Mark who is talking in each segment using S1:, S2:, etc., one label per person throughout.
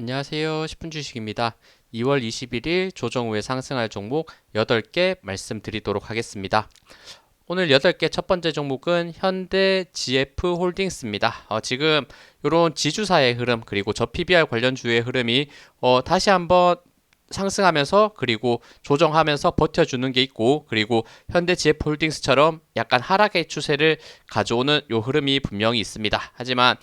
S1: 안녕하세요. 10분 주식입니다. 2월 21일 조정 후에 상승할 종목 8개 말씀드리도록 하겠습니다. 오늘 8개 첫 번째 종목은 현대 GF 홀딩스입니다. 어, 지금 이런 지주사의 흐름 그리고 저 PBR 관련 주의 흐름이 어, 다시 한번 상승하면서 그리고 조정하면서 버텨주는 게 있고 그리고 현대 GF홀딩스처럼 약간 하락의 추세를 가져오는 요 흐름이 분명히 있습니다. 하지만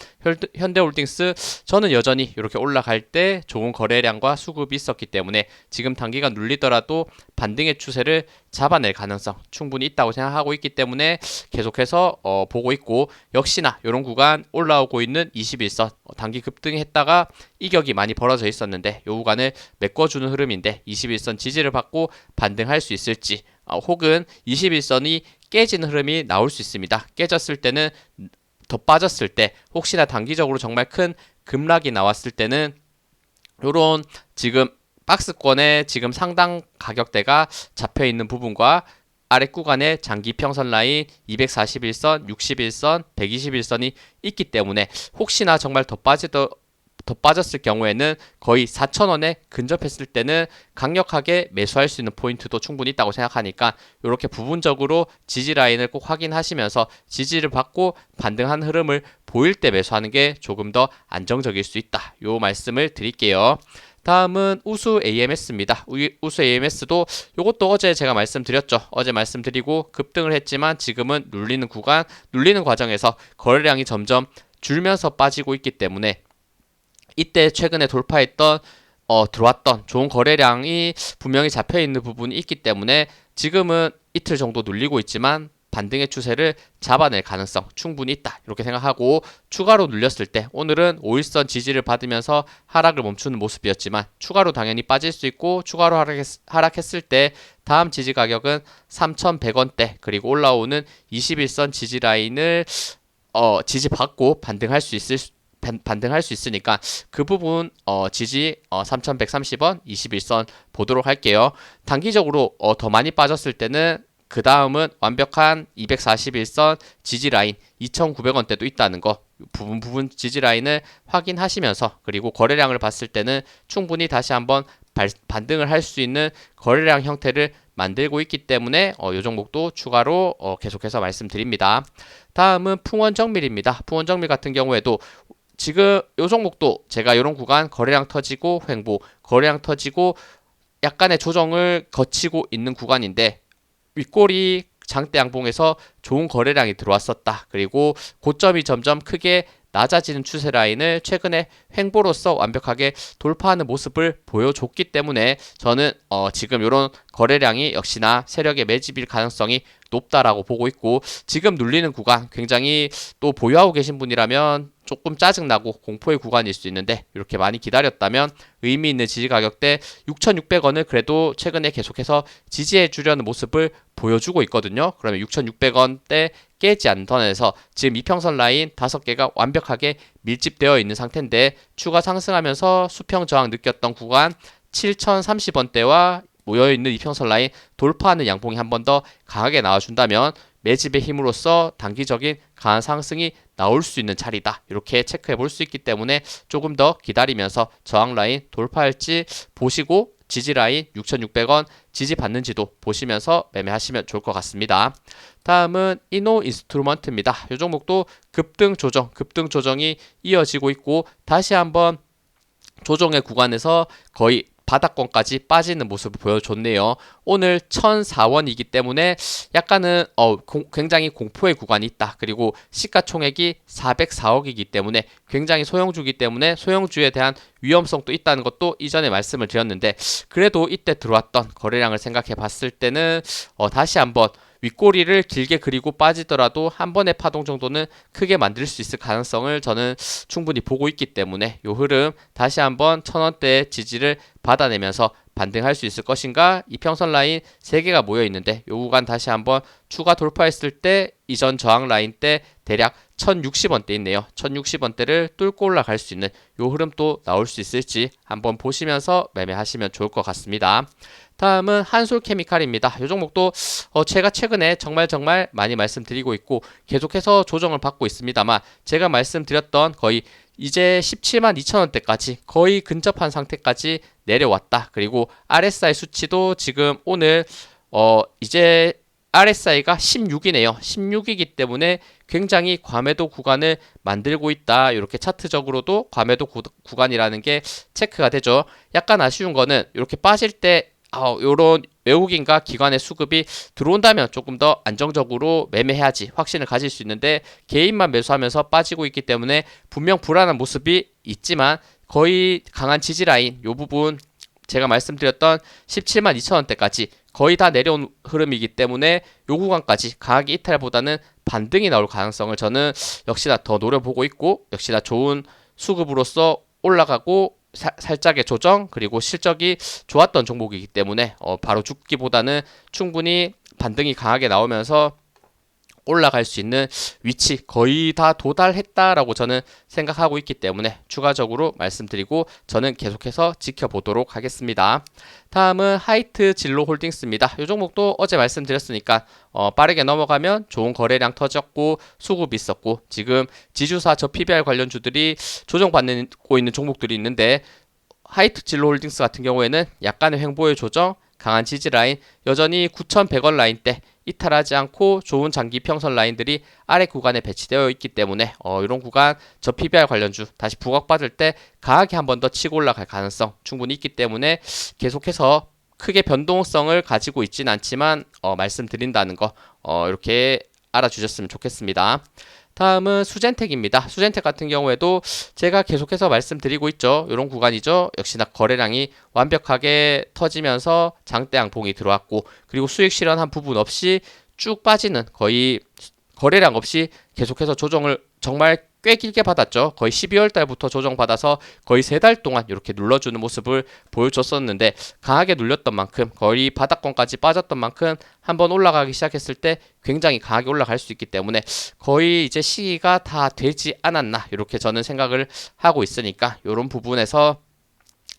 S1: 현대홀딩스 저는 여전히 이렇게 올라갈 때 좋은 거래량과 수급이 있었기 때문에 지금 단기가 눌리더라도 반등의 추세를 잡아낼 가능성 충분히 있다고 생각하고 있기 때문에 계속해서 어, 보고 있고 역시나 이런 구간 올라오고 있는 21선 어, 단기 급등했다가 이격이 많이 벌어져 있었는데 이 구간을 메꿔주는 흐름인데 21선 지지를 받고 반등할 수 있을지 어, 혹은 21선이 깨지는 흐름이 나올 수 있습니다. 깨졌을 때는 더 빠졌을 때 혹시나 단기적으로 정말 큰 급락이 나왔을 때는 요런 지금 박스권에 지금 상당 가격대가 잡혀 있는 부분과 아래 구간에 장기 평선 라인 241선, 61선, 121선이 있기 때문에 혹시나 정말 더 빠지더 더 빠졌을 경우에는 거의 4,000원에 근접했을 때는 강력하게 매수할 수 있는 포인트도 충분히 있다고 생각하니까 이렇게 부분적으로 지지 라인을 꼭 확인하시면서 지지를 받고 반등한 흐름을 보일 때 매수하는 게 조금 더 안정적일 수 있다. 요 말씀을 드릴게요. 다음은 우수 AMS입니다. 우수 AMS도 이것도 어제 제가 말씀드렸죠. 어제 말씀드리고 급등을 했지만 지금은 눌리는 구간, 눌리는 과정에서 거래량이 점점 줄면서 빠지고 있기 때문에 이때 최근에 돌파했던 어, 들어왔던 좋은 거래량이 분명히 잡혀 있는 부분이 있기 때문에 지금은 이틀 정도 눌리고 있지만 반등의 추세를 잡아낼 가능성 충분히 있다. 이렇게 생각하고 추가로 눌렸을 때 오늘은 5일선 지지를 받으면서 하락을 멈추는 모습이었지만 추가로 당연히 빠질 수 있고 추가로 하락했, 을때 다음 지지 가격은 3,100원대 그리고 올라오는 21선 지지 라인을 어, 지지받고 반등할 수 있을 반등할 수 있으니까 그 부분 어, 지지 어, 3,130원 21선 보도록 할게요. 단기적으로 어, 더 많이 빠졌을 때는 그 다음은 완벽한 241선 지지 라인 2,900원대도 있다는 거 부분 부분 지지 라인을 확인하시면서 그리고 거래량을 봤을 때는 충분히 다시 한번 발, 반등을 할 수 있는 거래량 형태를 만들고 있기 때문에 어, 이 종목도 추가로 어, 계속해서 말씀드립니다. 다음은 풍원정밀입니다. 풍원정밀 같은 경우에도 지금 요 종목도 제가 이런 구간 거래량 터지고 횡보, 거래량 터지고 약간의 조정을 거치고 있는 구간인데 윗골이 장대 양봉에서 좋은 거래량이 들어왔었다. 그리고 고점이 점점 크게 낮아지는 추세 라인을 최근에 횡보로서 완벽하게 돌파하는 모습을 보여줬기 때문에 저는 어 지금 이런 거래량이 역시나 세력의 매집일 가능성이 높다라고 보고 있고 지금 눌리는 구간 굉장히 또 보유하고 계신 분이라면 조금 짜증나고 공포의 구간일 수 있는데 이렇게 많이 기다렸다면 의미 있는 지지 가격대 6,600원을 그래도 최근에 계속해서 지지해 주려는 모습을 보여주고 있거든요. 그러면 6,600원대 깨지 않던 선에서 지금 이평선 라인 5개가 완벽하게 밀집되어 있는 상태인데 추가 상승하면서 수평 저항 느꼈던 구간 7,030원대와 모여있는 이평선 라인 돌파하는 양봉이 한 번 더 강하게 나와준다면 매집의 힘으로써 단기적인 강한 상승이 나올 수 있는 자리다. 이렇게 체크해 볼 수 있기 때문에 조금 더 기다리면서 저항 라인 돌파할지 보시고 지지 라인 6,600원 지지 받는지도 보시면서 매매하시면 좋을 것 같습니다. 다음은 이노 인스트루먼트입니다. 이 종목도 급등 조정, 급등 조정이 이어지고 있고 다시 한번 조정의 구간에서 거의 바닥권까지 빠지는 모습을 보여줬네요. 오늘 1004원이기 때문에 약간은 어, 공, 굉장히 공포의 구간이 있다. 그리고 시가총액이 404억이기 때문에 굉장히 소형주기 때문에 소형주에 대한 위험성도 있다는 것도 이전에 말씀을 드렸는데 그래도 이때 들어왔던 거래량을 생각해 봤을 때는 어, 다시 한번 윗꼬리를 길게 그리고 빠지더라도 한 번의 파동 정도는 크게 만들 수 있을 가능성을 저는 충분히 보고 있기 때문에 요 흐름 다시 한번 천원대 지지를 받아내면서 반등할 수 있을 것인가? 이평선 라인 3개가 모여 있는데 요 구간 다시 한번 추가 돌파했을 때 이전 저항 라인 때 대략 1060원대 있네요. 1060원대를 뚫고 올라갈 수 있는 요 흐름 또 나올 수 있을지 한번 보시면서 매매하시면 좋을 것 같습니다. 다음은 한솔케미칼입니다. 이 종목도 어 제가 최근에 정말 정말 많이 말씀드리고 있고 계속해서 조정을 받고 있습니다만 제가 말씀드렸던 거의 이제 17만 2천 원대까지 거의 근접한 상태까지 내려왔다. 그리고 RSI 수치도 지금 오늘 어 이제 RSI가 16이네요. 16이기 때문에 굉장히 과매도 구간을 만들고 있다. 이렇게 차트적으로도 과매도 구, 구간이라는 게 체크가 되죠. 약간 아쉬운 거는 이렇게 빠질 때 아, 요런 외국인과 기관의 수급이 들어온다면 조금 더 안정적으로 매매해야지 확신을 가질 수 있는데 개인만 매수하면서 빠지고 있기 때문에 분명 불안한 모습이 있지만 거의 강한 지지 라인 요 부분 제가 말씀드렸던 17만 2천 원대까지 거의 다 내려온 흐름이기 때문에 요 구간까지 강하게 이탈보다는 반등이 나올 가능성을 저는 역시나 더 노려보고 있고 역시나 좋은 수급으로서 올라가고 사- 살짝의 조정 그리고 실적이 좋았던 종목이기 때문에 어, 바로 죽기보다는 충분히 반등이 강하게 나오면서 올라갈 수 있는 위치 거의 다 도달했다라고 저는 생각하고 있기 때문에 추가적으로 말씀드리고 저는 계속해서 지켜보도록 하겠습니다. 다음은 하이트 진로 홀딩스입니다. 이 종목도 어제 말씀드렸으니까 어, 빠르게 넘어가면 좋은 거래량 터졌고 수급이 있었고 지금 지주사 저 PBR 관련주들이 조정받고 있는 종목들이 있는데 하이트 진로 홀딩스 같은 경우에는 약간의 횡보의 조정, 강한 지지 라인, 여전히 9,100원 라인대 이탈하지 않고 좋은 장기 평선 라인들이 아래 구간에 배치되어 있기 때문에 어, 이런 구간 저 PBR 관련주 다시 부각받을 때 강하게 한 번 더 치고 올라갈 가능성 충분히 있기 때문에 계속해서 크게 변동성을 가지고 있진 않지만 어, 말씀드린다는 거 어, 이렇게 알아주셨으면 좋겠습니다. 다음은 수젠텍입니다. 수젠텍 같은 경우에도 제가 계속해서 말씀드리고 있죠. 이런 구간이죠. 역시나 거래량이 완벽하게 터지면서 장대 양봉이 들어왔고 그리고 수익 실현한 부분 없이 쭉 빠지는 거의 거래량 없이 계속해서 조정을 정말 꽤 길게 받았죠. 거의 12월 달부터 조정받아서 거의 세 달 동안 이렇게 눌러주는 모습을 보여줬었는데 강하게 눌렸던 만큼 거의 바닥권까지 빠졌던 만큼 한번 올라가기 시작했을 때 굉장히 강하게 올라갈 수 있기 때문에 거의 이제 시기가 다 되지 않았나 이렇게 저는 생각을 하고 있으니까 이런 부분에서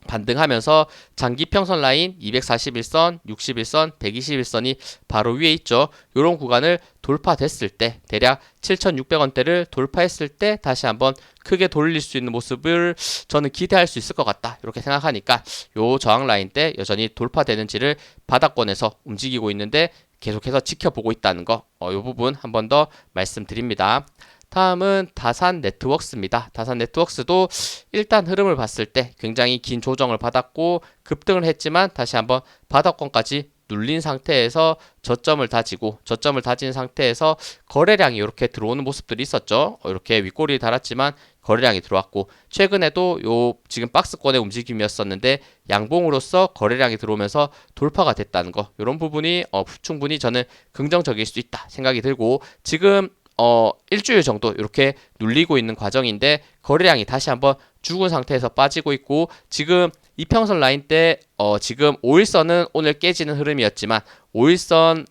S1: 반등하면서 장기 평선 라인 241선, 61선, 121선이 바로 위에 있죠. 이런 구간을 돌파됐을 때 대략 7,600원대를 돌파했을 때 다시 한번 크게 돌릴 수 있는 모습을 저는 기대할 수 있을 것 같다. 이렇게 생각하니까 요 저항 라인 때 여전히 돌파되는지를 바닥권에서 움직이고 있는데 계속해서 지켜보고 있다는 거. 어, 요 부분 한 번 더 말씀드립니다. 다음은 다산 네트워크스입니다. 다산 네트워크스도 일단 흐름을 봤을 때 굉장히 긴 조정을 받았고 급등을 했지만 다시 한번 바닥권까지 눌린 상태에서 저점을 다지고 저점을 다진 상태에서 거래량이 이렇게 들어오는 모습들이 있었죠. 어, 이렇게 윗꼬리 달았지만 거래량이 들어왔고 최근에도 요 지금 박스권의 움직임이었었는데 양봉으로서 거래량이 들어오면서 돌파가 됐다는 거 이런 부분이 어, 충분히 저는 긍정적일 수 있다 생각이 들고 지금 어, 일주일 정도 이렇게 눌리고 있는 과정인데 거래량이 다시 한번 죽은 상태에서 빠지고 있고 지금 이평선 라인 때 어, 지금 5일선은 오늘 깨지는 흐름이었지만 5일선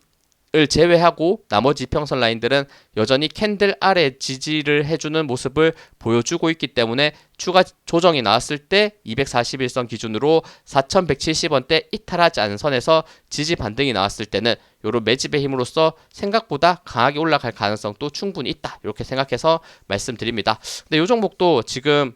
S1: 을 제외하고 나머지 이평선 라인들은 여전히 캔들 아래 지지를 해주는 모습을 보여주고 있기 때문에 추가 조정이 나왔을 때 241선 기준으로 4170원대 이탈하지 않은 선에서 지지 반등이 나왔을 때는 요런 매집의 힘으로써 생각보다 강하게 올라갈 가능성도 충분히 있다. 이렇게 생각해서 말씀드립니다. 근데 요 종목도 지금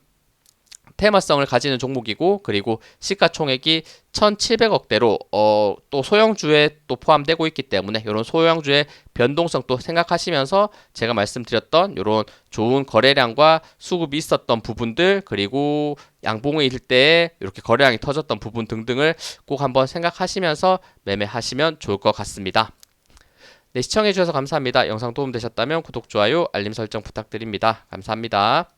S1: 테마성을 가지는 종목이고 그리고 시가총액이 1,700억대로 어, 또 소형주에 또 포함되고 있기 때문에 이런 소형주의 변동성도 생각하시면서 제가 말씀드렸던 이런 좋은 거래량과 수급이 있었던 부분들 그리고 양봉을 잃을 때 이렇게 거래량이 터졌던 부분 등등을 꼭 한번 생각하시면서 매매하시면 좋을 것 같습니다. 네, 시청해주셔서 감사합니다. 영상 도움되셨다면 구독, 좋아요, 알림 설정 부탁드립니다. 감사합니다.